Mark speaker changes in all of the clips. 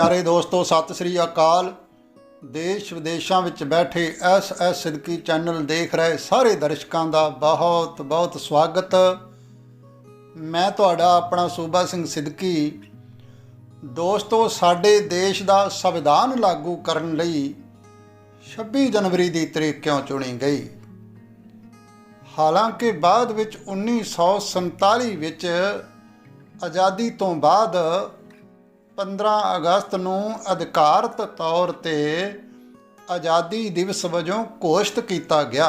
Speaker 1: ਪਿਆਰੇ ਦੋਸਤੋ, ਸਤਿ ਸ੍ਰੀ ਅਕਾਲ। ਦੇਸ਼ ਵਿਦੇਸ਼ਾਂ ਵਿੱਚ ਬੈਠੇ ਐਸ ਐਸ ਸਿੱਦਕੀ ਚੈਨਲ ਦੇਖ ਰਹੇ ਸਾਰੇ ਦਰਸ਼ਕਾਂ ਦਾ ਬਹੁਤ ਬਹੁਤ ਸਵਾਗਤ। ਮੈਂ ਤੁਹਾਡਾ ਆਪਣਾ ਸੂਬਾ ਸਿੰਘ ਸਿੱਦਕੀ ਦੋਸਤੋ, ਸਾਡੇ ਦੇਸ਼ ਦਾ ਸੰਵਿਧਾਨ ਲਾਗੂ ਕਰਨ ਲਈ 26 ਜਨਵਰੀ ਦੀ ਤਰੀਕ ਕਿਉਂ ਚੁਣੀ ਗਈ? ਹਾਲਾਂਕਿ ਬਾਅਦ ਵਿੱਚ 1947 ਵਿੱਚ ਆਜ਼ਾਦੀ ਤੋਂ ਬਾਅਦ 15 ਅਗਸਤ ਨੂੰ ਅਧਿਕਾਰਤ ਤੌਰ ਤੇ ਆਜ਼ਾਦੀ ਦਿਵਸ ਵਜੋਂ ਘੋਸ਼ਿਤ ਕੀਤਾ ਗਿਆ।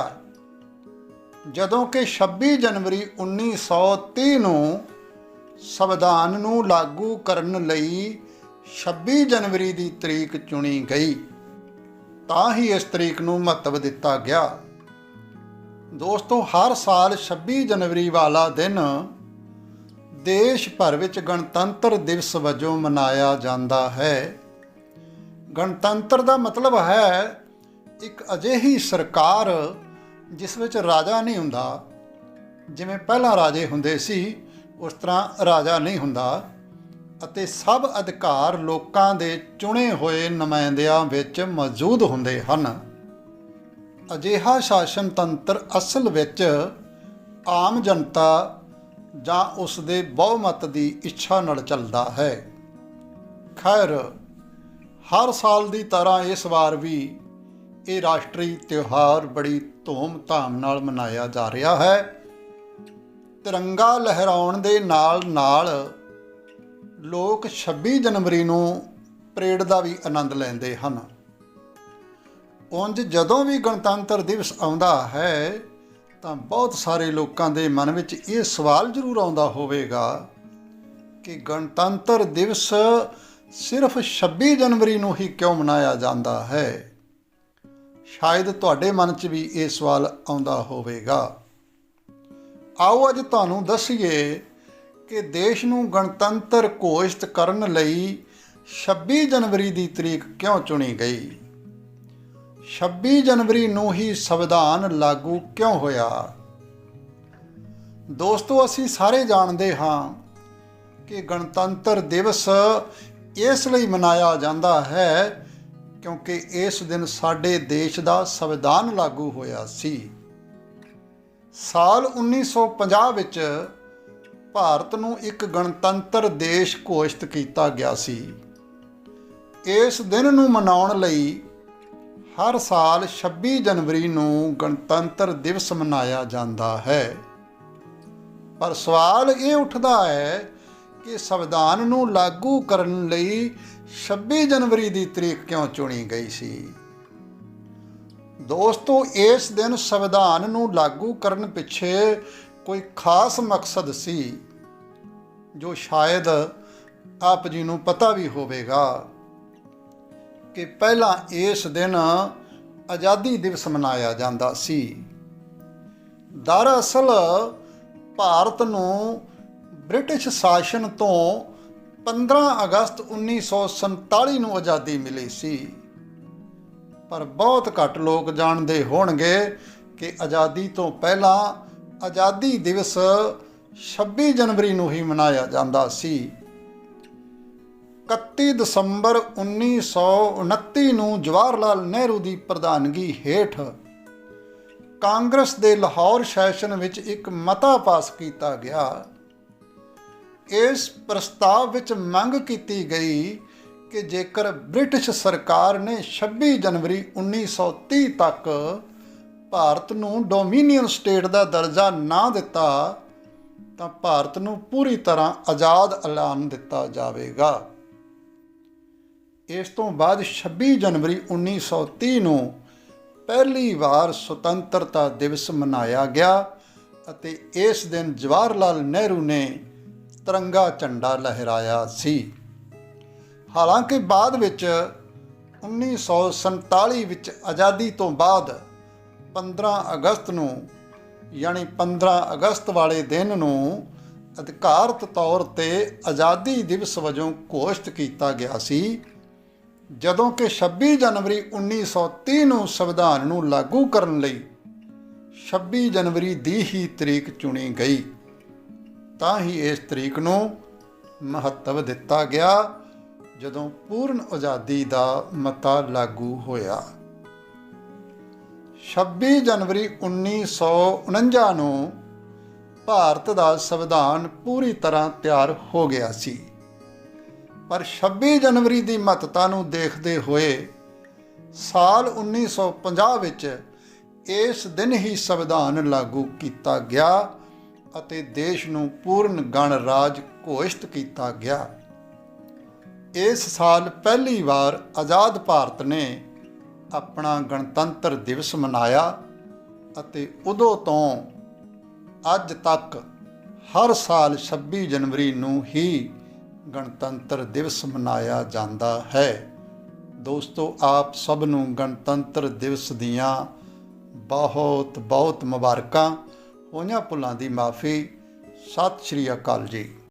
Speaker 1: ਜਦੋਂ ਕਿ 26 ਜਨਵਰੀ 1930 ਨੂੰ ਸੰਵਿਧਾਨ ਨੂੰ ਲਾਗੂ ਕਰਨ ਲਈ 26 ਜਨਵਰੀ ਦੀ ਤਰੀਕ ਚੁਣੀ ਗਈ, ਤਾਂ ਹੀ ਇਸ ਤਰੀਕ ਨੂੰ ਮਹੱਤਵ ਦਿੱਤਾ ਗਿਆ। ਦੋਸਤੋ, ਹਰ ਸਾਲ 26 ਜਨਵਰੀ ਵਾਲਾ ਦਿਨ ਦੇਸ਼ ਭਰ ਵਿੱਚ ਗਣਤੰਤਰ ਦਿਵਸ ਵਜੋਂ ਮਨਾਇਆ ਜਾਂਦਾ ਹੈ। ਗਣਤੰਤਰ ਦਾ ਮਤਲਬ ਹੈ ਇੱਕ ਅਜਿਹੀ ਸਰਕਾਰ ਜਿਸ ਵਿੱਚ ਰਾਜਾ ਨਹੀਂ ਹੁੰਦਾ। ਜਿਵੇਂ ਪਹਿਲਾਂ ਰਾਜੇ ਹੁੰਦੇ ਸੀ, ਉਸ ਤਰ੍ਹਾਂ ਰਾਜਾ ਨਹੀਂ ਹੁੰਦਾ ਅਤੇ ਸਭ ਅਧਿਕਾਰ ਲੋਕਾਂ ਦੇ ਚੁਣੇ ਹੋਏ ਨੁਮਾਇੰਦਿਆਂ ਵਿੱਚ ਮੌਜੂਦ ਹੁੰਦੇ ਹਨ। ਅਜਿਹਾ ਸ਼ਾਸਨ ਤੰਤਰ ਅਸਲ ਵਿੱਚ ਆਮ ਜਨਤਾ ਜਾਂ ਉਸ ਦੇ ਬਹੁਮਤ ਦੀ ਇੱਛਾ ਨਾਲ ਚੱਲਦਾ ਹੈ। ਖੈਰ, ਹਰ ਸਾਲ ਦੀ ਤਰ੍ਹਾਂ ਇਸ ਵਾਰ ਵੀ ਇਹ ਰਾਸ਼ਟਰੀ ਤਿਉਹਾਰ ਬੜੀ ਧੂਮ-ਧਾਮ ਨਾਲ ਮਨਾਇਆ ਜਾ ਰਿਹਾ ਹੈ। ਤਿਰੰਗਾ ਲਹਿਰਾਉਣ ਦੇ ਨਾਲ-ਨਾਲ ਲੋਕ 26 ਜਨਵਰੀ ਨੂੰ ਪਰੇਡ ਦਾ ਵੀ ਆਨੰਦ ਲੈਂਦੇ ਹਨ। ਉਂਝ ਜਦੋਂ ਵੀ ਗਣਤੰਤਰ ਦਿਵਸ ਆਉਂਦਾ ਹੈ ਤਾਂ ਬਹੁਤ ਸਾਰੇ ਲੋਕਾਂ ਦੇ ਮਨ ਵਿੱਚ ਇਹ ਸਵਾਲ ਜ਼ਰੂਰ ਆਉਂਦਾ ਹੋਵੇਗਾ ਕਿ ਗਣਤੰਤਰ ਦਿਵਸ ਸਿਰਫ 26 ਜਨਵਰੀ ਨੂੰ ਹੀ ਕਿਉਂ ਮਨਾਇਆ ਜਾਂਦਾ ਹੈ? ਸ਼ਾਇਦ ਤੁਹਾਡੇ ਮਨ 'ਚ ਵੀ ਇਹ ਸਵਾਲ ਆਉਂਦਾ ਹੋਵੇਗਾ। ਆਓ ਅੱਜ ਤੁਹਾਨੂੰ ਦੱਸੀਏ ਕਿ ਦੇਸ਼ ਨੂੰ ਗਣਤੰਤਰ ਘੋਸ਼ਿਤ ਕਰਨ ਲਈ 26 ਜਨਵਰੀ ਦੀ ਤਰੀਕ ਕਿਉਂ ਚੁਣੀ ਗਈ? 26 ਜਨਵਰੀ ਨੂੰ ਹੀ ਸੰਵਿਧਾਨ ਲਾਗੂ ਕਿਉਂ ਹੋਇਆ? ਦੋਸਤੋ, ਅਸੀਂ ਸਾਰੇ ਜਾਣਦੇ ਹਾਂ ਕਿ ਗਣਤੰਤਰ ਦਿਵਸ ਇਸ ਲਈ ਮਨਾਇਆ ਜਾਂਦਾ ਹੈ ਕਿਉਂਕਿ ਇਸ ਦਿਨ ਸਾਡੇ ਦੇਸ਼ ਦਾ ਸੰਵਿਧਾਨ ਲਾਗੂ ਹੋਇਆ ਸੀ। ਸਾਲ 1950 ਵਿੱਚ ਭਾਰਤ ਨੂੰ ਇੱਕ ਗਣਤੰਤਰ ਦੇਸ਼ ਘੋਸ਼ਿਤ ਕੀਤਾ ਗਿਆ ਸੀ। ਇਸ ਦਿਨ ਨੂੰ ਮਨਾਉਣ ਲਈ ਹਰ ਸਾਲ 26 ਜਨਵਰੀ ਨੂੰ ਗਣਤੰਤਰ ਦਿਵਸ ਮਨਾਇਆ ਜਾਂਦਾ ਹੈ। ਪਰ ਸਵਾਲ ਇਹ ਉੱਠਦਾ ਹੈ ਕਿ ਸੰਵਿਧਾਨ ਨੂੰ ਲਾਗੂ ਕਰਨ ਲਈ 26 ਜਨਵਰੀ ਦੀ ਤਰੀਕ ਕਿਉਂ ਚੁਣੀ ਗਈ ਸੀ? ਦੋਸਤੋ, ਇਸ ਦਿਨ ਸੰਵਿਧਾਨ ਨੂੰ ਲਾਗੂ ਕਰਨ ਪਿੱਛੇ ਕੋਈ ਖਾਸ ਮਕਸਦ ਸੀ, ਜੋ ਸ਼ਾਇਦ ਆਪ ਜੀ ਨੂੰ ਪਤਾ ਵੀ ਹੋਵੇਗਾ। ਕਿ ਪਹਿਲਾਂ ਇਸ ਦਿਨ ਆਜ਼ਾਦੀ ਦਿਵਸ ਮਨਾਇਆ ਜਾਂਦਾ ਸੀ। ਦਰਅਸਲ ਭਾਰਤ ਨੂੰ ਬ੍ਰਿਟਿਸ਼ ਸ਼ਾਸਨ ਤੋਂ 15 ਅਗਸਤ 1947 ਨੂੰ ਆਜ਼ਾਦੀ ਮਿਲੀ ਸੀ। ਪਰ ਬਹੁਤ ਘੱਟ ਲੋਕ ਜਾਣਦੇ ਹੋਣਗੇ ਕਿ ਆਜ਼ਾਦੀ ਤੋਂ ਪਹਿਲਾਂ ਆਜ਼ਾਦੀ ਦਿਵਸ 26 ਜਨਵਰੀ ਨੂੰ ਹੀ ਮਨਾਇਆ ਜਾਂਦਾ ਸੀ। 31 ਦਸੰਬਰ 1929 ਨੂੰ ਜਵਾਹਰ ਲਾਲ ਨਹਿਰੂ ਦੀ ਪ੍ਰਧਾਨਗੀ ਹੇਠ ਕਾਂਗਰਸ ਦੇ ਲਾਹੌਰ ਸੈਸ਼ਨ ਵਿੱਚ ਇੱਕ ਮਤਾ ਪਾਸ ਕੀਤਾ ਗਿਆ। ਇਸ ਪ੍ਰਸਤਾਵ ਵਿੱਚ ਮੰਗ ਕੀਤੀ ਗਈ ਕਿ ਜੇਕਰ ਬ੍ਰਿਟਿਸ਼ ਸਰਕਾਰ ਨੇ 26 ਜਨਵਰੀ 1930 ਤੱਕ ਭਾਰਤ ਨੂੰ ਡੋਮੀਨੀਅਨ ਸਟੇਟ ਦਾ ਦਰਜਾ ਨਾ ਦਿੱਤਾ, ਤਾਂ ਭਾਰਤ ਨੂੰ ਪੂਰੀ ਤਰ੍ਹਾਂ ਆਜ਼ਾਦ ਐਲਾਨ ਦਿੱਤਾ ਜਾਵੇਗਾ। ਇਸ ਤੋਂ ਬਾਅਦ 26 ਜਨਵਰੀ 1930 ਨੂੰ ਪਹਿਲੀ ਵਾਰ ਸੁਤੰਤਰਤਾ ਦਿਵਸ ਮਨਾਇਆ ਗਿਆ ਅਤੇ ਇਸ ਦਿਨ ਜਵਾਹਰ ਲਾਲ ਨਹਿਰੂ ਨੇ ਤਿਰੰਗਾ ਝੰਡਾ ਲਹਿਰਾਇਆ ਸੀ। ਹਾਲਾਂਕਿ ਬਾਅਦ ਵਿੱਚ 1947 ਵਿੱਚ ਆਜ਼ਾਦੀ ਤੋਂ ਬਾਅਦ 15 ਅਗਸਤ ਨੂੰ, ਯਾਨੀ 15 ਅਗਸਤ ਵਾਲੇ ਦਿਨ ਨੂੰ ਅਧਿਕਾਰਤ ਤੌਰ ਤੇ ਆਜ਼ਾਦੀ ਦਿਵਸ ਵਜੋਂ ਘੋਸ਼ਿਤ ਕੀਤਾ ਗਿਆ ਸੀ। ਜਦੋਂ ਕਿ 26 ਜਨਵਰੀ 1930 ਨੂੰ ਸੰਵਿਧਾਨ ਨੂੰ ਲਾਗੂ ਕਰਨ ਲਈ 26 ਜਨਵਰੀ ਦੀ ਹੀ ਤਰੀਕ ਚੁਣੀ ਗਈ। ਤਾਂ ਹੀ ਇਸ ਤਰੀਕ ਨੂੰ ਮਹੱਤਵ ਦਿੱਤਾ ਗਿਆ, ਜਦੋਂ ਪੂਰਨ ਆਜ਼ਾਦੀ ਦਾ ਮਤਾ ਲਾਗੂ ਹੋਇਆ। 26 ਜਨਵਰੀ 1949 ਨੂੰ ਭਾਰਤ ਦਾ ਸੰਵਿਧਾਨ ਪੂਰੀ ਤਰ੍ਹਾਂ ਤਿਆਰ ਹੋ ਗਿਆ ਸੀ। ਪਰ 26 ਜਨਵਰੀ ਦੀ ਮਹੱਤਤਾ ਨੂੰ ਦੇਖਦੇ ਹੋਏ ਸਾਲ 1950 ਵਿੱਚ ਇਸ ਦਿਨ ਹੀ ਸੰਵਿਧਾਨ ਲਾਗੂ ਕੀਤਾ ਗਿਆ ਅਤੇ ਦੇਸ਼ ਨੂੰ ਪੂਰਨ ਗਣਰਾਜ ਘੋਸ਼ਿਤ ਕੀਤਾ ਗਿਆ। ਇਸ ਸਾਲ ਪਹਿਲੀ ਵਾਰ ਆਜ਼ਾਦ ਭਾਰਤ ਨੇ ਆਪਣਾ ਗਣਤੰਤਰ ਦਿਵਸ ਮਨਾਇਆ ਅਤੇ ਉਦੋਂ ਤੋਂ ਅੱਜ ਤੱਕ ਹਰ ਸਾਲ 26 ਜਨਵਰੀ ਨੂੰ ਹੀ ਗਣਤੰਤਰ ਦਿਵਸ ਮਨਾਇਆ ਜਾਂਦਾ ਹੈ। ਦੋਸਤੋ, ਆਪ ਸਭ ਨੂੰ ਗਣਤੰਤਰ ਦਿਵਸ ਦੀਆਂ ਬਹੁਤ ਬਹੁਤ ਮੁਬਾਰਕਾਂ। ਹੋਈਆਂ ਭੁੱਲਾਂ ਦੀ ਮਾਫੀ। ਸਤਿ ਸ਼੍ਰੀ ਅਕਾਲ ਜੀ।